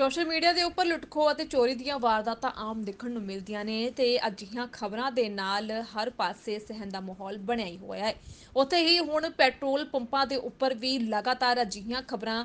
Social media ਦੇ ਉੱਪਰ ਲੁੱਟਖੋ ਅਤੇ ਚੋਰੀ ਦੀਆਂ ਵਾਰਦਾਤਾਂ ਆਮ ਦੇਖਣ ਨੂੰ ਮਿਲਦੀਆਂ ਨੇ ਤੇ ਅਜਿਹੀਆਂ ਖਬਰਾਂ ਦੇ ਨਾਲ ਹਰ ਪਾਸੇ ਸਹਿਮ ਦਾ ਮਾਹੌਲ ਬਣਿਆ ਹੀ ਹੋਇਆ ਹੈ ਉੱਥੇ ਹੀ ਹੁਣ ਪੈਟਰੋਲ ਪੰਪਾਂ ਦੇ ਉੱਪਰ ਵੀ ਲਗਾਤਾਰ ਅਜਿਹੀਆਂ ਖਬਰਾਂ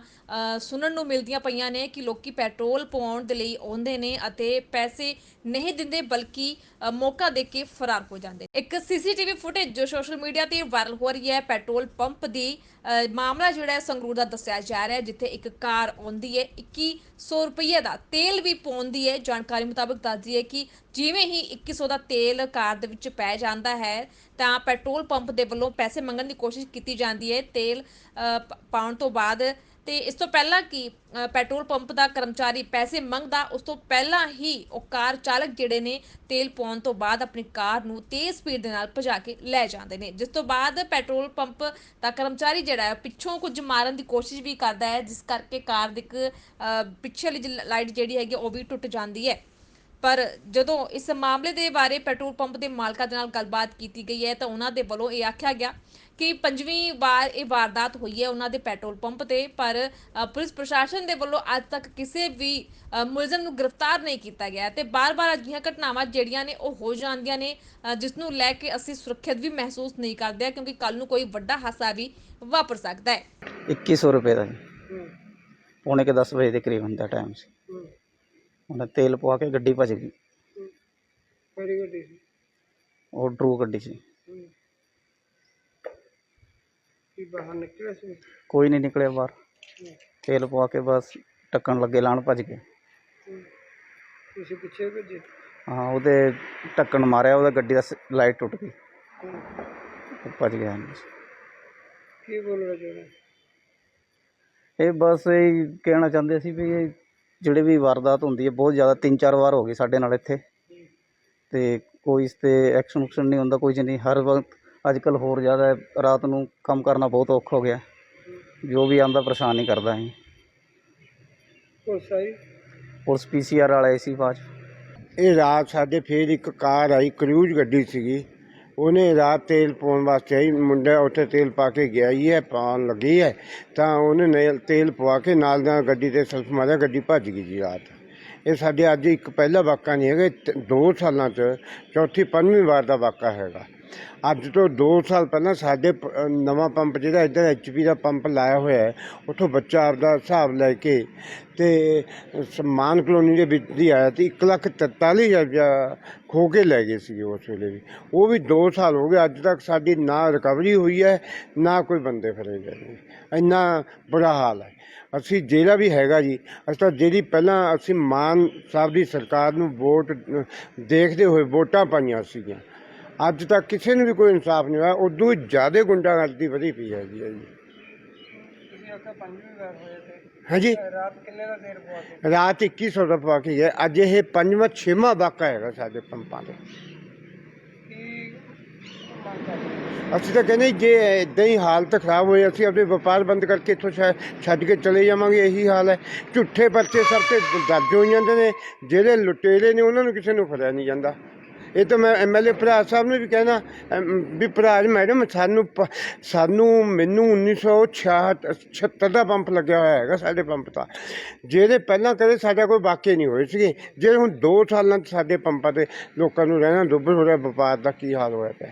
ਸੁਣਨ ਨੂੰ ਮਿਲਦੀਆਂ ਪਈਆਂ ਨੇ ਕਿ ਲੋਕੀ ਪੈਟਰੋਲ ਪਵਾਉਣ ਦੇ ਲਈ ਆਉਂਦੇ ਨੇ ਅਤੇ ਪੈਸੇ ਨਹੀਂ ਦਿੰਦੇ ਬਲਕਿ ਮੌਕਾ ਦੇ ਕੇ ਫਰਾਰ ਹੋ ਜਾਂਦੇ ਨੇ। ਇੱਕ ਸੀਸੀਟੀਵੀ ਫੁਟੇਜ ਜੋ ਸੋਸ਼ਲ ਮੀਡੀਆ ਤੇ ਵਾਇਰਲ ਹੋ ਰਹੀ ਹੈ ਪੈਟਰੋਲ ਪੰਪ ਦੀ ਅ, ਮਾਮਲਾ ਜਿਹੜਾ ਸੰਗਰੂਰ ਦਾ ਦੱਸਿਆ ਜਾ ਰਿਹਾ ਹੈ ਜਿੱਥੇ ਇੱਕ ਕਾਰ ਆਉਂਦੀ ਹੈ 2100 ਰੁਪਏ ਦਾ ਤੇਲ ਵੀ ਪਾਉਂਦੀ ਹੈ। ਜਾਣਕਾਰੀ ਮੁਤਾਬਕ ਦੱਸਦੀ ਹੈ ਕਿ ਜਿਵੇਂ ਹੀ 2100 ਦਾ ਤੇਲ ਕਾਰ ਦੇ ਵਿੱਚ ਪੈ ਜਾਂਦਾ ਹੈ ਤਾਂ ਪੈਟਰੋਲ ਪੰਪ ਦੇ ਵੱਲੋਂ ਪੈਸੇ ਮੰਗਣ ਦੀ ਕੋਸ਼ਿਸ਼ ਕੀਤੀ ਜਾਂਦੀ ਹੈ। ਤੇਲ ਅ, ਪਾਉਣ ਤੋਂ ਬਾਅਦ ਤੇ ਇਸ ਤੋਂ ਪਹਿਲਾਂ ਕਿ ਪੈਟਰੋਲ ਪੰਪ ਦਾ ਕਰਮਚਾਰੀ ਪੈਸੇ ਮੰਗਦਾ, ਉਸ ਤੋਂ ਪਹਿਲਾਂ ਹੀ ਉਹ ਕਾਰ ਚਾਲਕ ਜਿਹੜੇ ਨੇ ਤੇਲ ਪਾਉਣ ਤੋਂ ਬਾਅਦ ਆਪਣੀ ਕਾਰ ਨੂੰ ਤੇਜ਼ ਸਪੀਡ ਦੇ ਨਾਲ ਭਜਾ ਕੇ ਲੈ ਜਾਂਦੇ ਨੇ। ਜਿਸ ਤੋਂ ਬਾਅਦ ਪੈਟਰੋਲ ਪੰਪ ਦਾ ਕਰਮਚਾਰੀ ਜਿਹੜਾ ਹੈ ਪਿੱਛੋਂ ਕੁਝ ਮਾਰਨ ਦੀ ਕੋਸ਼ਿਸ਼ ਵੀ ਕਰਦਾ ਹੈ, ਜਿਸ ਕਰਕੇ ਕਾਰ ਦੀ ਇੱਕ ਪਿੱਛੇ ਵਾਲੀ ਲਾਈਟ ਜਿਹੜੀ ਹੈਗੀ ਉਹ ਵੀ ਟੁੱਟ ਜਾਂਦੀ ਹੈ। ਪਰ ਜਦੋਂ ਇਸ ਮਾਮਲੇ ਦੇ ਬਾਰੇ ਪੈਟਰੋਲ ਪੰਪ ਦੇ ਮਾਲਕਾਂ ਦੇ ਨਾਲ ਗੱਲਬਾਤ ਕੀਤੀ ਗਈ ਹੈ ਤਾਂ ਉਹਨਾਂ ਦੇ ਵੱਲੋਂ ਇਹ ਆਖਿਆ ਗਿਆ ਕਿ ਪੰਜਵੀਂ ਵਾਰ ਇਹ ਵਾਰਦਾਤ ਹੋਈ ਹੈ ਉਹਨਾਂ ਦੇ ਪੈਟਰੋਲ ਪੰਪ ਤੇ ਪਰ ਪੁਲਿਸ ਪ੍ਰਸ਼ਾਸਨ ਦੇ ਵੱਲੋਂ ਅੱਜ ਤੱਕ ਕਿਸੇ ਵੀ ਮੁਲਜ਼ਮ ਨੂੰ ਗ੍ਰਿਫਤਾਰ ਨਹੀਂ ਕੀਤਾ ਗਿਆ ਤੇ ਬਾਰ-ਬਾਰ ਅਜਿਹੀਆਂ ਘਟਨਾਵਾਂ ਜਿਹੜੀਆਂ ਨੇ ਉਹ ਹੋ ਜਾਂਦੀਆਂ ਨੇ ਜਿਸ ਨੂੰ ਲੈ ਕੇ ਅਸੀਂ ਸੁਰੱਖਿਅਤ ਵੀ ਮਹਿਸੂਸ ਨਹੀਂ ਕਰਦੇ ਕਿਉਂਕਿ ਕੱਲ ਨੂੰ ਕੋਈ ਵੱਡਾ ਹਾਦਸਾ ਵੀ ਵਾਪਰ ਸਕਦਾ ਹੈ। 2100 ਰੁਪਏ ਦਾ ਜੀ। ਪੌਣੇ ਕੇ 10 ਵਜੇ ਦੇ ਕਰੀਬਨ ਦਾ ਟਾਈਮ ਸੀ। ਉਹਨੇ ਤੇਲ ਪਵਾ ਕੇ ਗੱਡੀ ਭੱਜ ਗਈ। ਕਿਹੜੀ ਗੱਡੀ ਸੀ? ਉਹ ਡਰੂ ਗੱਡੀ ਸੀ। ਕੀ ਬਾਹਰ ਨਿਕਲਿਆ ਸੀ? ਕੋਈ ਨਹੀਂ ਨਿਕਲਿਆ ਬਾਹਰ। ਤੇਲ ਪਵਾ ਕੇ ਬਸ ਟੱਕਣ ਲੱਗੇ ਲਾਣ ਭੱਜ ਗਏ। ਤੁਸੀਂ ਪਿੱਛੇ ਭੇਜੇ? ਹਾਂ ਉਹਦੇ ਟੱਕਣ ਮਾਰਿਆ ਉਹਦਾ ਗੱਡੀ ਦਾ ਲਾਈਟ ਟੁੱਟ ਗਈ। ਉਹ ਭੱਜ ਗਿਆ ਕੀ ਬੋਲਣਾ ਚਾਹੁੰਦੇ ਇਹ ਬਸ ਇਹ ਕਹਿਣਾ ਚਾਹੁੰਦੇ ਸੀ ਵੀ ਇਹ ਜਿਹੜੇ ਵੀ ਵਾਰਦਾਤ ਹੁੰਦੀ ਹੈ ਬਹੁਤ ਜ਼ਿਆਦਾ ਤਿੰਨ ਚਾਰ ਵਾਰ ਹੋ ਗਈ ਸਾਡੇ ਨਾਲ ਇੱਥੇ। ਤੇ ਕੋਈ ਇਸ ਤੇ ਐਕਸ਼ਨ ਉਕਸ਼ਨ ਨਹੀਂ ਹੁੰਦਾ ਕੋਈ ਨਹੀਂ। ਹਰ ਵਕਤ ਅੱਜ ਕੱਲ ਹੋਰ ਜ਼ਿਆਦਾ ਰਾਤ ਨੂੰ ਕੰਮ ਕਰਨਾ ਬਹੁਤ ਔਖਾ ਹੋ ਗਿਆ। ਜੋ ਵੀ ਆਂਦਾ ਪਰੇਸ਼ਾਨ ਨਹੀਂ ਕਰਦਾ ਹੈ ਪੁਲਿਸ ਆਈ? ਪੁਲਿਸ ਪੀਸੀਆਰ ਵਾਲੇ ਸੀ ਬਾਅਦ 'ਚ। ਇਹ ਰਾਤ ਸਾਡੇ ਫੇਰ ਇੱਕ ਕਾਰ ਆਈ ਕਰੂਜ਼ ਗੱਡੀ ਸੀਗੀ। ਉਹਨੇ ਰਾਤ ਤੇਲ ਪਾਉਣ ਵਾਸਤੇ ਆਈ, ਮੁੰਡਾ ਉੱਥੇ ਤੇਲ ਪਾ ਕੇ ਗਿਆ ਹੀ ਹੈ, ਪਾਉਣ ਲੱਗੀ ਹੈ। ਤਾਂ ਉਹਨੇ ਨੇਲ, ਤੇਲ ਪਵਾ ਕੇ ਨਾਲ ਦਾ ਗੱਡੀ ਤੇ ਸਲਫ ਮਾਰਿਆ, ਗੱਡੀ ਭੱਜ ਗਈ ਜੀ ਰਾਤ। ਇਹ ਸਾਡੇ ਅੱਜ ਇੱਕ ਪਹਿਲਾ ਵਾਕਾ ਨਹੀਂ ਹੈਗਾ, ਇਹ ਦੋ ਸਾਲਾਂ 'ਚ ਚੌਥੀ, ਪੰਜਵੀਂ ਵਾਰ ਦਾ ਵਾਕਾ ਹੈਗਾ। ਅੱਜ ਤੋਂ 2 ਸਾਲ ਪਹਿਲਾਂ ਸਾਡੇ ਨਵਾਂ ਪੰਪ ਜਿਹੜਾ ਇੱਧਰ ਐਚਪੀ ਦਾ ਪੰਪ ਲਾਇਆ ਹੋਇਆ ਹੈ, ਉੱਥੋਂ ਬੱਚਾ ਆਪਦਾ ਹਿਸਾਬ ਲੈ ਕੇ ਤੇ ਸਮਾਨ ਕਲੋਨੀ ਦੇ ਵਿੱਚ ਦੀ ਆਇਆ ਤੇ 143000 ਰੁਪਇਆ ਖੋ ਕੇ ਲੈ ਗਏ ਸੀ ਉਸ ਵੇਲੇ ਵੀ। ਉਹ ਵੀ 2 ਸਾਲ ਹੋ ਗਏ, ਅੱਜ ਤੱਕ ਸਾਡੀ ਨਾ ਰਿਕਵਰੀ ਹੋਈ ਹੈ, ਨਾ ਕੋਈ ਬੰਦੇ ਫੜੇ ਗਏ ਇੰਨਾ ਬੁਰਾ ਹਾਲ ਹੈ। ਅਸੀਂ ਜਿਹੜਾ ਵੀ ਹੈਗਾ ਜੀ, ਅਸੀਂ ਤਾਂ ਜਿਹੜੀ ਪਹਿਲਾਂ ਅਸੀਂ ਮਾਨ ਸਾਹਿਬ ਦੀ ਸਰਕਾਰ ਨੂੰ ਵੋਟ ਦੇਖਦੇ ਹੋਏ ਵੋਟਾਂ ਪਾਈਆਂ ਸੀਗੀਆਂ। ਅੱਜ ਤੱਕ ਕਿਸੇ ਨੂੰ ਵੀ ਕੋਈ ਇਨਸਾਫ ਨਹੀਂ ਹੋਇਆ। ਉਦੋਂ ਹੀ ਜ਼ਿਆਦਾ ਗੁੰਡਾਗਰਦੀ ਵਧੀ ਪਈ ਹੈ ਜੀ ਹਾਂਜੀ। ਰਾਤ ਕਿੰਨੇ ਦਾ ਦੇਰ ਪਵਾ ਰਾਤ 2100 ਦਾ ਪਵਾ ਕੇ ਗਿਆ। ਅੱਜ ਇਹ ਪੰਜਵਾਂ ਛੇਵਾਂ ਵਾਕਾ ਹੈਗਾ ਸਾਡੇ ਪੰਪਾਂ ਕਰਦੇ ਅਸੀਂ ਤਾਂ ਕਹਿੰਦੇ ਜੇ ਇਦਾਂ ਹੀ ਹਾਲਤ ਖਰਾਬ ਹੋਏ ਅਸੀਂ ਆਪਣੇ ਵਪਾਰ ਬੰਦ ਕਰਕੇ ਇੱਥੋਂ ਛੱਡ ਕੇ ਚਲੇ ਜਾਵਾਂਗੇ ਇਹੀ ਹਾਲ ਹੈ। ਝੂਠੇ ਪਰਚੇ ਸਭ ਤੇ ਦਰਜ ਹੋ ਜਾਂਦੇ ਨੇ। ਜਿਹੜੇ ਲੁਟੇਰੇ ਨੇ ਉਹਨਾਂ ਨੂੰ ਕਿਸੇ ਨੂੰ ਫੜਿਆ ਨਹੀਂ ਜਾਂਦਾ। ਇਹ ਤਾਂ ਮੈਂ ਐਮਐਲਏ ਭਰਾ ਸਾਹਿਬ ਨੂੰ ਵੀ ਕਹਿਣਾ ਅਮ, ਵੀ ਭਰਾ ਜੀ ਮੈਡਮ ਸਾਨੂੰ ਪ- ਸਾਨੂੰ ਮੈਨੂੰ 1966 76 ਦਾ ਪੰਪ ਲੱਗਿਆ ਹੋਇਆ ਹੈਗਾ ਸਾਡੇ ਪੰਪ ਦਾ। ਜਿਹੜੇ ਪਹਿਲਾਂ ਕਦੇ ਸਾਡਾ ਕੋਈ ਵਾਕਿਆ ਨਹੀਂ ਹੋਏ ਸੀਗੇ। ਜਿਹੜੇ ਹੁਣ 2 ਸਾਲਾਂ 'ਚ ਸਾਡੇ ਪੰਪਾਂ ਤੇ ਲੋਕਾਂ ਨੂੰ ਰਹਿਣਾ ਦੁੱਭਰ ਹੋ ਰਿਹਾ ਵਪਾਰ ਦਾ ਕੀ ਹਾਲ ਹੋਇਆ ਪਿਆ?